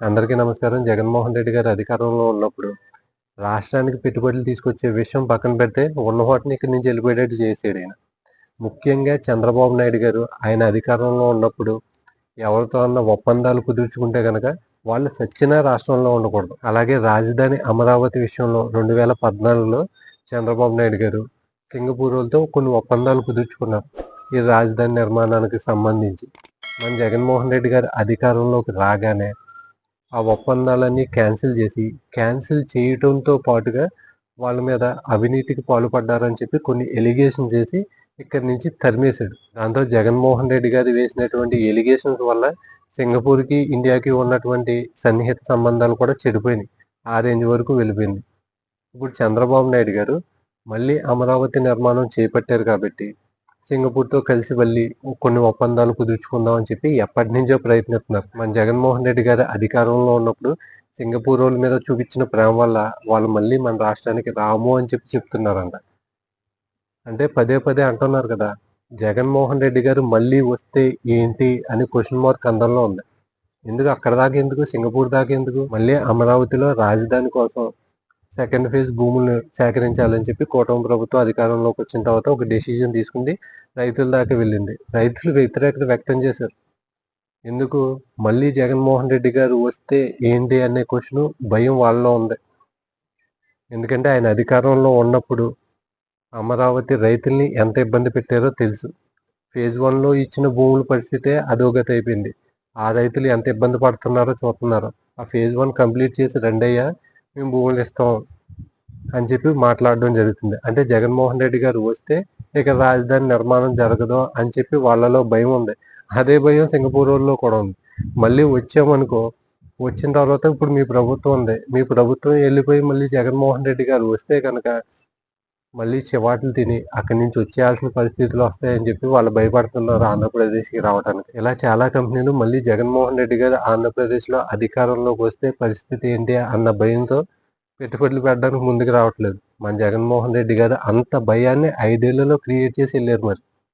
అందరికీ నమస్కారం. జగన్మోహన్ రెడ్డి గారు అధికారంలో ఉన్నప్పుడు రాష్ట్రానికి పెట్టుబడులు తీసుకొచ్చే విషయం పక్కన పెడితే ఉన్న వాటిని ఇక్కడి నుంచి వెళ్ళిపోయేటట్టు చేసాడు ఆయన. ముఖ్యంగా చంద్రబాబు నాయుడు గారు ఆయన అధికారంలో ఉన్నప్పుడు ఎవరితో అన్న ఒప్పందాలు కుదుర్చుకుంటే కనుక వాళ్ళు సచ్చిన రాష్ట్రంలో ఉండకూడదు. అలాగే రాజధాని అమరావతి విషయంలో రెండు వేల పద్నాలుగులో చంద్రబాబు నాయుడు గారు సింగపూర్ వాళ్ళతో కొన్ని ఒప్పందాలు కుదుర్చుకున్నారు. ఈ రాజధాని నిర్మాణానికి సంబంధించి. మన జగన్మోహన్ రెడ్డి గారు అధికారంలోకి రాగానే ఆ ఒప్పందాలన్నీ క్యాన్సిల్ చేసి క్యాన్సిల్ చేయటంతో పాటుగా వాళ్ళ మీద అవినీతికి పాల్పడ్డారని చెప్పి కొన్ని ఎలిగేషన్ చేసి ఇక్కడి నుంచి తరిమేశాడు. దాంతో జగన్మోహన్ రెడ్డి గారు వేసినటువంటి ఎలిగేషన్స్ వల్ల సింగపూర్కి ఇండియాకి ఉన్నటువంటి సన్నిహిత సంబంధాలు కూడా చెడిపోయినాయి. ఆ రేంజ్ వరకు వెళ్ళిపోయింది. ఇప్పుడు చంద్రబాబు నాయుడు గారు మళ్ళీ అమరావతి నిర్మాణం చేపట్టారు కాబట్టి సింగపూర్తో కలిసి వెళ్ళి కొన్ని ఒప్పందాలు కుదుర్చుకుందాం అని చెప్పి ఎప్పటి నుంచో ప్రయత్నిస్తున్నారు. మన జగన్మోహన్ రెడ్డి గారు అధికారంలో ఉన్నప్పుడు సింగపూర్ వాళ్ళ మీద చూపించిన ప్రేమ వల్ల వాళ్ళు మళ్ళీ మన రాష్ట్రానికి రాము అని చెప్పి చెప్తున్నారంట. అంటే పదే పదే అంటున్నారు కదా జగన్మోహన్ రెడ్డి గారు మళ్ళీ వస్తే ఏంటి అని క్వశ్చన్ మార్క్ అందరిలో ఉంది. ఎందుకు అక్కడ దాకా ఎందుకు సింగపూర్ దాకా ఎందుకు? మళ్ళీ అమరావతిలో రాజధాని కోసం సెకండ్ ఫేజ్ భూములను సేకరించాలని చెప్పి కూటమి ప్రభుత్వం అధికారంలోకి వచ్చిన తర్వాత ఒక డెసిజన్ తీసుకుంది. రైతుల దాకా వెళ్ళింది. రైతులు వ్యతిరేకత వ్యక్తం చేశారు. ఎందుకు? మళ్ళీ జగన్మోహన్ రెడ్డి గారు వస్తే ఏంటి అనే క్వశ్చన్ భయం వాళ్ళలో ఉంది. ఎందుకంటే ఆయన అధికారంలో ఉన్నప్పుడు అమరావతి రైతుల్ని ఎంత ఇబ్బంది పెట్టారో తెలుసు. ఫేజ్ వన్లో ఇచ్చిన భూముల పరిస్థితే అధోగతి అయిపోయింది. ఆ రైతులు ఎంత ఇబ్బంది పడుతున్నారో చూస్తున్నారు. ఆ ఫేజ్ వన్ కంప్లీట్ చేసి రెండయ్యా మేము భూములు ఇస్తాం అని చెప్పి మాట్లాడడం జరుగుతుంది. అంటే జగన్మోహన్ రెడ్డి గారు వస్తే ఇక రాజధాని నిర్మాణం జరగదు అని చెప్పి వాళ్ళలో భయం ఉంది. అదే భయం సింగపూర్ వాళ్ళలో కూడా ఉంది. మళ్ళీ వచ్చామనుకో వచ్చిన తర్వాత ఇప్పుడు మీ ప్రభుత్వం ఉంది. మీ ప్రభుత్వం వెళ్ళిపోయి మళ్ళీ జగన్మోహన్ రెడ్డి గారు వస్తే కనుక మళ్ళీ చివాట్లు తిని అక్కడి నుంచి వచ్చేయాల్సిన పరిస్థితులు వస్తాయని చెప్పి వాళ్ళు భయపడుతున్నారు ఆంధ్రప్రదేశ్కి రావడానికి ఇలా చాలా కంపెనీలు మళ్ళీ జగన్మోహన్ రెడ్డి గారు ఆంధ్రప్రదేశ్లో అధికారంలోకి వస్తే పరిస్థితి ఏంటి అన్న భయంతో పెట్టుబడులు పెట్టడానికి ముందుకు రావట్లేదు. మన జగన్మోహన్ రెడ్డి గారు అంత భయాన్ని ఐదేళ్ళలో క్రియేట్ చేసి వెళ్ళారు మరి.